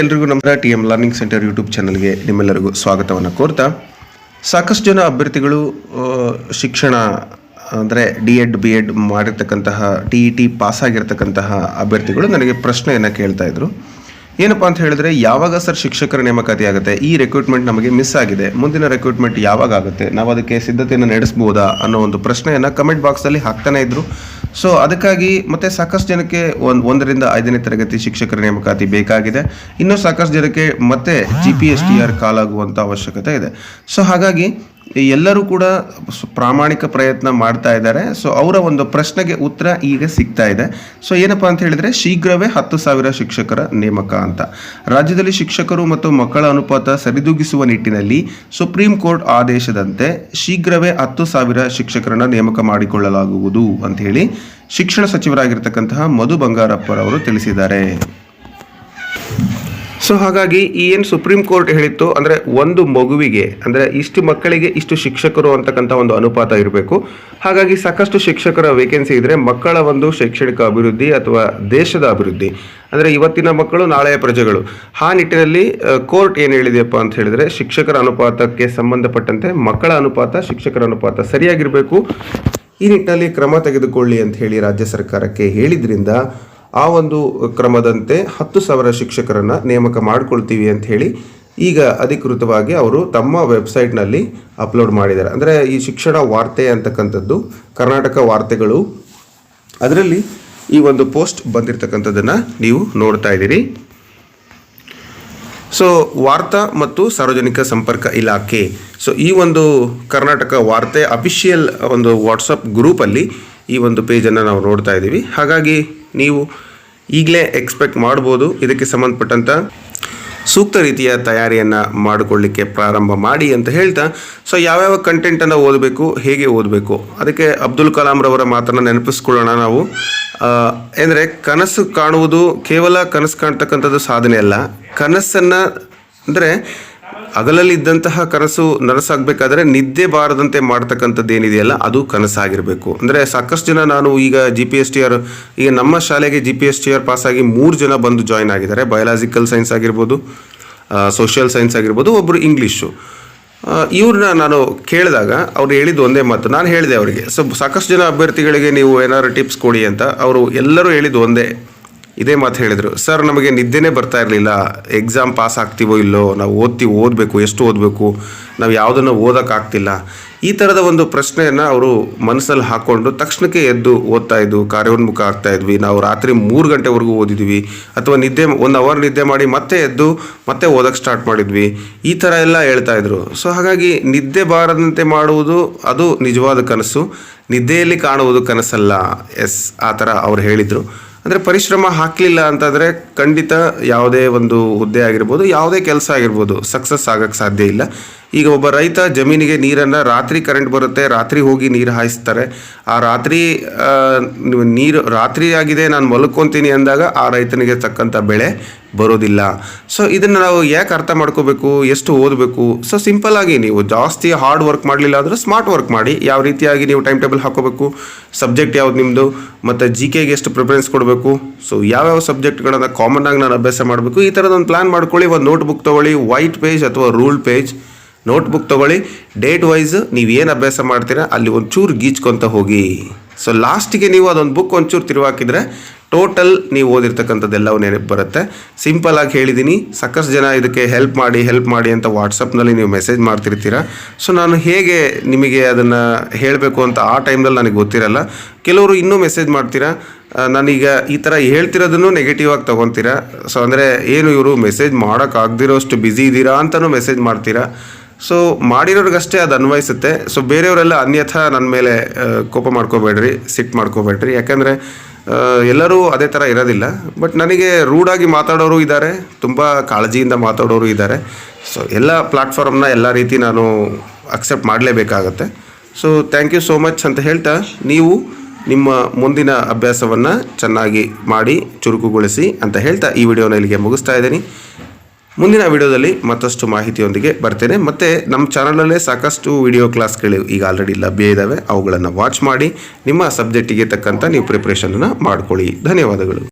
ಎಲ್ರಿಗೂ ನಮ್ಮ T M learning centre YouTube ಚಾನಲ್ಗೆ ನಿಮ್ಮೆಲ್ಲರಿಗೂ ಸ್ವಾಗತವನ್ನು ಕೋರ್ತಾ. ಸಾಕಷ್ಟು ಜನ ಅಭ್ಯರ್ಥಿಗಳು ಶಿಕ್ಷಣ, ಅಂದರೆ ಡಿ ಎಡ್, ಬಿ ಎಡ್ ಮಾಡಿರ್ತಕ್ಕಂತಹ, ಟಿ ಇ ಟಿ ಪಾಸ್ ಆಗಿರ್ತಕ್ಕಂತಹ ಅಭ್ಯರ್ಥಿಗಳು ನನಗೆ ಪ್ರಶ್ನೆಯನ್ನು ಕೇಳ್ತಾ ಇದ್ರು. ಏನಪ್ಪ ಅಂತ ಹೇಳಿದ್ರೆ, ಯಾವಾಗ ಸರ್ ಶಿಕ್ಷಕರ ನೇಮಕಾತಿ ಆಗುತ್ತೆ? ಈ ರೆಕ್ರೂಟ್ಮೆಂಟ್ ನಮಗೆ ಮಿಸ್ ಆಗಿದೆ. ಮುಂದಿನ ರೆಕ್ರೂಟ್ಮೆಂಟ್ ಯಾವಾಗ ಆಗುತ್ತೆ? ನಾವು ಅದಕ್ಕೆ ಸಿದ್ಧತೆಯನ್ನು ನಡೆಸ್ಬೋದಾ ಅನ್ನೋ ಒಂದು ಪ್ರಶ್ನೆಯನ್ನು ಕಮೆಂಟ್ ಬಾಕ್ಸಲ್ಲಿ ಹಾಕ್ತಾನೆ ಇದ್ರು. ಸೊ ಅದಕ್ಕಾಗಿ ಮತ್ತೆ ಸಾಕಷ್ಟು ಜನಕ್ಕೆ ಒಂದು ಒಂದರಿಂದ ಐದನೇ ತರಗತಿ ಶಿಕ್ಷಕರ ನೇಮಕಾತಿ ಬೇಕಾಗಿದೆ. ಇನ್ನು ಸಾಕಷ್ಟು ಜನಕ್ಕೆ ಮತ್ತೆ G P S T R ಕಾಲಾಗುವಂಥ ಅವಶ್ಯಕತೆ ಇದೆ. ಸೊ ಹಾಗಾಗಿ ಎಲ್ಲರೂ ಕೂಡ ಪ್ರಾಮಾಣಿಕ ಪ್ರಯತ್ನ ಮಾಡ್ತಾ ಇದ್ದಾರೆ. ಸೊ, ಅವರ ಒಂದು ಪ್ರಶ್ನೆಗೆ ಉತ್ತರ ಈಗ ಸಿಗ್ತಾ ಇದೆ. ಸೊ, ಏನಪ್ಪಾ ಅಂತ ಹೇಳಿದ್ರೆ, ಶೀಘ್ರವೇ ಹತ್ತು ಸಾವಿರ ಶಿಕ್ಷಕರ ನೇಮಕ ಅಂತ. ರಾಜ್ಯದಲ್ಲಿ ಶಿಕ್ಷಕರು ಮತ್ತು ಮಕ್ಕಳ ಅನುಪಾತ ಸರಿದೂಗಿಸುವ ನಿಟ್ಟಿನಲ್ಲಿ ಸುಪ್ರೀಂ ಕೋರ್ಟ್ ಆದೇಶದಂತೆ ಶೀಘ್ರವೇ ಹತ್ತು ಸಾವಿರ ಶಿಕ್ಷಕರನ್ನ ನೇಮಕ ಮಾಡಿಕೊಳ್ಳಲಾಗುವುದು ಅಂತ ಹೇಳಿ ಶಿಕ್ಷಣ ಸಚಿವರಾಗಿರ್ತಕ್ಕಂತಹ ಮಧು ಬಂಗಾರಪ್ಪರವರು ತಿಳಿಸಿದ್ದಾರೆ. ಸೊ ಹಾಗಾಗಿ ಈ ಏನು ಸುಪ್ರೀಂ ಕೋರ್ಟ್ ಹೇಳಿತ್ತು, ಅಂದರೆ ಒಂದು ಮಗುವಿಗೆ, ಅಂದರೆ ಇಷ್ಟು ಮಕ್ಕಳಿಗೆ ಇಷ್ಟು ಶಿಕ್ಷಕರು ಅಂತಕ್ಕಂಥ ಒಂದು ಅನುಪಾತ ಇರಬೇಕು. ಹಾಗಾಗಿ ಸಾಕಷ್ಟು ಶಿಕ್ಷಕರ ವೇಕೆನ್ಸಿ ಇದ್ದರೆ ಮಕ್ಕಳ ಒಂದು ಶೈಕ್ಷಣಿಕ ಅಭಿವೃದ್ಧಿ ಅಥವಾ ದೇಶದ ಅಭಿವೃದ್ಧಿ. ಅಂದರೆ ಇವತ್ತಿನ ಮಕ್ಕಳು ನಾಳೆಯ ಪ್ರಜೆಗಳು. ಆ ನಿಟ್ಟಿನಲ್ಲಿ ಕೋರ್ಟ್ ಏನು ಹೇಳಿದೆಯಪ್ಪ ಅಂತ ಹೇಳಿದರೆ, ಶಿಕ್ಷಕರ ಅನುಪಾತಕ್ಕೆ ಸಂಬಂಧಪಟ್ಟಂತೆ ಮಕ್ಕಳ ಅನುಪಾತ, ಶಿಕ್ಷಕರ ಅನುಪಾತ ಸರಿಯಾಗಿರಬೇಕು. ಈ ನಿಟ್ಟಿನಲ್ಲಿ ಕ್ರಮ ತೆಗೆದುಕೊಳ್ಳಿ ಅಂತ ಹೇಳಿ ರಾಜ್ಯ ಸರ್ಕಾರಕ್ಕೆ ಹೇಳಿದ್ರಿಂದ ಆ ಒಂದು ಕ್ರಮದಂತೆ ಹತ್ತು ಸಾವಿರ ಶಿಕ್ಷಕರನ್ನ ನೇಮಕ ಮಾಡಿಕೊಳ್ತೀವಿ ಅಂತ ಹೇಳಿ ಈಗ ಅಧಿಕೃತವಾಗಿ ಅವರು ತಮ್ಮ ವೆಬ್ಸೈಟ್ನಲ್ಲಿ ಅಪ್ಲೋಡ್ ಮಾಡಿದ್ದಾರೆ. ಅಂದರೆ ಈ ಶಿಕ್ಷಣ ವಾರ್ತೆ ಅಂತಕ್ಕಂಥದ್ದು, ಕರ್ನಾಟಕ ವಾರ್ತೆಗಳು, ಅದರಲ್ಲಿ ಈ ಒಂದು ಪೋಸ್ಟ್ ಬಂದಿರತಕ್ಕಂಥದ್ದನ್ನು ನೀವು ನೋಡ್ತಾ ಇದ್ದೀರಿ. ಸೊ, ವಾರ್ತಾ ಮತ್ತು ಸಾರ್ವಜನಿಕ ಸಂಪರ್ಕ ಇಲಾಖೆ. ಸೊ, ಈ ಒಂದು ಕರ್ನಾಟಕ ವಾರ್ತೆ ಅಫಿಷಿಯಲ್ ಒಂದು ವಾಟ್ಸಪ್ ಗ್ರೂಪಲ್ಲಿ ಈ ಒಂದು ಪೇಜನ್ನು ನಾವು ನೋಡ್ತಾ ಇದ್ದೀವಿ. ಹಾಗಾಗಿ ನೀವು ಈಗಲೇ ಎಕ್ಸ್ಪೆಕ್ಟ್ ಮಾಡ್ಬೋದು. ಇದಕ್ಕೆ ಸಂಬಂಧಪಟ್ಟಂಥ ಸೂಕ್ತ ರೀತಿಯ ತಯಾರಿಯನ್ನು ಮಾಡಿಕೊಳ್ಳಿಕ್ಕೆ ಪ್ರಾರಂಭ ಮಾಡಿ ಅಂತ ಹೇಳ್ತಾ ಸೊ ಯಾವ್ಯಾವ ಕಂಟೆಂಟನ್ನು ಓದಬೇಕು, ಹೇಗೆ ಓದಬೇಕು? ಅದಕ್ಕೆ ಅಬ್ದುಲ್ ಕಲಾಂರವರ ಮಾತನ್ನು ನೆನಪಿಸ್ಕೊಳ್ಳೋಣ ನಾವು. ಅಂದರೆ ಕನಸು ಕಾಣುವುದು ಕೇವಲ ಕನಸು ಕಾಣ್ತಕ್ಕಂಥದ್ದು ಸಾಧನೆ ಅಲ್ಲ. ಕನಸನ್ನು, ಅಂದರೆ ಹಗಲಲ್ಲಿ ಇದ್ದಂತಹ ಕನಸು ನನಸಾಗಬೇಕಾದ್ರೆ ನಿದ್ದೆ ಬಾರದಂತೆ ಮಾಡ್ತಕ್ಕಂಥದ್ದು ಏನಿದೆಯಲ್ಲ ಅದು ಕನಸಾಗಿರಬೇಕು. ಅಂದರೆ ಸಾಕಷ್ಟು ಜನ ನಾನು ಈಗ G P S T R ಈಗ ನಮ್ಮ ಶಾಲೆಗೆ G P S T R ಪಾಸಾಗಿ ಮೂರು ಜನ ಬಂದು ಜಾಯ್ನ್ ಆಗಿದ್ದಾರೆ. ಬಯಲಾಜಿಕಲ್ ಸೈನ್ಸ್ ಆಗಿರ್ಬೋದು ಸೋಷಿಯಲ್ ಸೈನ್ಸ್ ಆಗಿರ್ಬೋದು ಒಬ್ಬರು ಇಂಗ್ಲೀಷು ಇವ್ರನ್ನ ನಾನು ಕೇಳಿದಾಗ ಅವ್ರು ಹೇಳಿದ್ದು ಒಂದೇ ಮಾತು. ನಾನು ಹೇಳಿದೆ ಅವರಿಗೆ ಸೊ ಸಾಕಷ್ಟು ಜನ ಅಭ್ಯರ್ಥಿಗಳಿಗೆ ನೀವು ಏನಾದ್ರು ಟಿಪ್ಸ್ ಕೊಡಿ ಅಂತ. ಅವರು ಎಲ್ಲರೂ ಹೇಳಿದ್ದು ಒಂದೇ. ಇದೇ ಮಾತು ಹೇಳಿದರು, ಸರ್, ನಮಗೆ ನಿದ್ದೆನೇ ಬರ್ತಾ ಇರಲಿಲ್ಲ. ಎಕ್ಸಾಮ್ ಪಾಸ್ ಆಗ್ತೀವೋ ಇಲ್ಲೋ, ನಾವು ಓದ್ತೀವಿ, ಓದಬೇಕು, ಎಷ್ಟು ಓದಬೇಕು, ನಾವು ಯಾವುದನ್ನು ಓದೋಕ್ಕಾಗ್ತಿಲ್ಲ. ಈ ಥರದ ಒಂದು ಪ್ರಶ್ನೆಯನ್ನು ಅವರು ಮನಸ್ಸಲ್ಲಿ ಹಾಕ್ಕೊಂಡು ತಕ್ಷಣಕ್ಕೆ ಎದ್ದು ಓದ್ತಾ ಇದ್ವು ಕಾರ್ಯೋನ್ಮುಖ ಆಗ್ತಾ ಇದ್ವಿ. ನಾವು ರಾತ್ರಿ ಮೂರು ಗಂಟೆವರೆಗೂ ಓದಿದ್ವಿ. ಅಥವಾ ನಿದ್ದೆ, ಒಂದು ಅವರ್ ನಿದ್ದೆ ಮಾಡಿ ಮತ್ತೆ ಎದ್ದು, ಮತ್ತೆ ಓದೋಕ್ಕೆ ಸ್ಟಾರ್ಟ್ ಮಾಡಿದ್ವಿ. ಈ ಥರ ಎಲ್ಲ ಹೇಳ್ತಾ ಇದ್ರು. ಸೊ, ಹಾಗಾಗಿ ನಿದ್ದೆ ಬಾರದಂತೆ ಮಾಡುವುದು, ಅದು ನಿಜವಾದ ಕನಸು. ನಿದ್ದೆಯಲ್ಲಿ ಕಾಣುವುದು ಕನಸಲ್ಲ. ಎಸ್, ಆ ಥರ ಅವ್ರು ಹೇಳಿದರು. ಅಂದರೆ ಪರಿಶ್ರಮ ಹಾಕಲಿಲ್ಲ ಅಂತಂದರೆ ಖಂಡಿತ ಯಾವುದೇ ಒಂದು ಹುದ್ದೆ ಆಗಿರ್ಬೋದು, ಯಾವುದೇ ಕೆಲಸ ಆಗಿರ್ಬೋದು ಸಕ್ಸಸ್ ಆಗೋಕ್ಕೆ ಸಾಧ್ಯ ಇಲ್ಲ. ಈಗ ಒಬ್ಬ ರೈತ ಜಮೀನಿಗೆ ನೀರನ್ನು ರಾತ್ರಿ ಕರೆಂಟ್ ಬರುತ್ತೆ, ರಾತ್ರಿ ಹೋಗಿ ನೀರು ಹಾಯಿಸ್ತಾರೆ. ಆ ರಾತ್ರಿ ನೀರು ರಾತ್ರಿ ಆಗಿದೆ, ನಾನು ಮಲ್ಕೊತೀನಿ ಅಂದಾಗ ಆ ರೈತನಿಗೆ ತಕ್ಕಂಥ ಬೆಳೆ ಬರೋದಿಲ್ಲ. ಸೊ ಇದನ್ನು ನಾವು ಯಾಕೆ ಅರ್ಥ ಮಾಡ್ಕೋಬೇಕು, ಎಷ್ಟು ಓದಬೇಕು? ಸೊ ಸಿಂಪಲ್ ಆಗಿ ನೀವು ಜಾಸ್ತಿ ಹಾರ್ಡ್ ವರ್ಕ್ ಮಾಡಲಿಲ್ಲ ಅಂದರೆ ಸ್ಮಾರ್ಟ್ ವರ್ಕ್ ಮಾಡಿ, ಯಾವ ರೀತಿಯಾಗಿ ನೀವು ಟೈಮ್ ಟೇಬಲ್ ಹಾಕೋಬೇಕು ಸಬ್ಜೆಕ್ಟ್ ಯಾವ್ದು ನಿಮ್ಮದು ಮತ್ತು ಜಿ ಕೆಗೆ ಎಷ್ಟು ಪ್ರಿಫರೆನ್ಸ್ ಕೊಡಬೇಕು? ಸೊ ಯಾವ್ಯಾವ ಸಬ್ಜೆಕ್ಟ್ಗಳನ್ನು ಕಾಮನ್ ಆಗಿ ನಾನು ಅಭ್ಯಾಸ ಮಾಡಬೇಕು? ಈ ಥರದೊಂದು ಪ್ಲ್ಯಾನ್ ಮಾಡ್ಕೊಳ್ಳಿ, ಒಂದು ನೋಟ್ಬುಕ್ ತೊಗೊಳ್ಳಿ ವೈಟ್ ಪೇಜ್ ಅಥವಾ ರೂಲ್ ಪೇಜ್ ನೋಟ್ಬುಕ್ ತೊಗೊಳ್ಳಿ. ಡೇಟ್ ವೈಸ್ ನೀವು ಏನು ಅಭ್ಯಾಸ ಮಾಡ್ತೀರಾ, ಅಲ್ಲಿ ಒಂಚೂರು ಗೀಚ್ಕೊತ ಹೋಗಿ. ಸೊ ಲಾಸ್ಟಿಗೆ ನೀವು ಅದೊಂದು ಬುಕ್ ಒಂಚೂರು ತಿರುವಾಕಿದ್ರೆ ಟೋಟಲ್ ನೀವು ಓದಿರ್ತಕ್ಕಂಥದ್ದೆಲ್ಲವೂ ನೆನಪು ಬರುತ್ತೆ. ಸಿಂಪಲ್ ಆಗಿ ಹೇಳಿದ್ದೀನಿ ಸಾಕಷ್ಟು ಜನ ಇದಕ್ಕೆ ಹೆಲ್ಪ್ ಮಾಡಿ ಹೆಲ್ಪ್ ಮಾಡಿ ಅಂತ ವಾಟ್ಸಪ್ನಲ್ಲಿ ನೀವು ಮೆಸೇಜ್ ಮಾಡ್ತಿರ್ತೀರ. ಸೊ ನಾನು ಹೇಗೆ ನಿಮಗೆ ಅದನ್ನು ಹೇಳಬೇಕು ಅಂತ ಆ ಟೈಮ್ನಲ್ಲಿ ನನಗೆ ಗೊತ್ತಿರಲ್ಲ. ಕೆಲವರು ಇನ್ನೂ ಮೆಸೇಜ್ ಮಾಡ್ತೀರಾ ನಾನೀಗ ಈ ಥರ ಹೇಳ್ತಿರೋದನ್ನು ನೆಗೆಟಿವ್ ಆಗಿ ತೊಗೊತೀರಾ. ಸೊ ಅಂದರೆ ಏನು ಇವರು ಮೆಸೇಜ್ ಮಾಡೋಕ್ಕಾಗದಿರೋಷ್ಟು ಬ್ಯುಸಿ ಇದ್ದೀರಾ ಅಂತಲೂ ಮೆಸೇಜ್ ಮಾಡ್ತೀರಾ. ಸೊ ಮಾಡಿರೋರಿಗಷ್ಟೇ ಅದು ಅನ್ವಯಿಸುತ್ತೆ. ಸೊ ಬೇರೆಯವರೆಲ್ಲ ಅನ್ಯಥಾ ನನ್ನ ಮೇಲೆ ಕೋಪ ಮಾಡ್ಕೋಬೇಡ್ರಿ ಸಿಟ್ಟು ಮಾಡ್ಕೋಬೇಡ್ರಿ. ಯಾಕಂದರೆ ಎಲ್ಲರೂ ಅದೇ ಥರ ಇರೋದಿಲ್ಲ. ಬಟ್ ನನಗೆ ರೂಡಾಗಿ ಮಾತಾಡೋರು ಇದ್ದಾರೆ ತುಂಬ ಕಾಳಜಿಯಿಂದ ಮಾತಾಡೋರು ಇದ್ದಾರೆ ಸೊ ಎಲ್ಲ ಪ್ಲ್ಯಾಟ್ಫಾರ್ಮ್ನ ಎಲ್ಲ ರೀತಿ ನಾನು accept ಮಾಡಲೇಬೇಕಾಗತ್ತೆ. So thank you so much ಅಂತ ಹೇಳ್ತಾ ನೀವು ನಿಮ್ಮ ಮುಂದಿನ ಅಭ್ಯಾಸವನ್ನು ಚೆನ್ನಾಗಿ ಮಾಡಿ, ಚುರುಕುಗೊಳಿಸಿ ಅಂತ ಹೇಳ್ತಾ ಈ ವಿಡಿಯೋನ ಇಲ್ಲಿಗೆ ಮುಗಿಸ್ತಾ ಇದ್ದೀನಿ. ಮುಂದಿನ ವಿಡಿಯೋದಲ್ಲಿ ಮತ್ತಷ್ಟು ಮಾಹಿತಿಯೊಂದಿಗೆ ಬರ್ತೇನೆ. ಮತ್ತು ನಮ್ಮ ಚಾನಲಲ್ಲೇ ಸಾಕಷ್ಟು ವಿಡಿಯೋ ಕ್ಲಾಸ್ಗಳು ಈಗ ಆಲ್ರೆಡಿ ಲಭ್ಯ ಇದ್ದಾವೆ ಅವುಗಳನ್ನು ವಾಚ್ ಮಾಡಿ, ನಿಮ್ಮ ಸಬ್ಜೆಕ್ಟಿಗೆ ತಕ್ಕಂಥ ನೀವು ಪ್ರಿಪ್ರೇಷನನ್ನು ಮಾಡ್ಕೊಳ್ಳಿ. ಧನ್ಯವಾದಗಳು.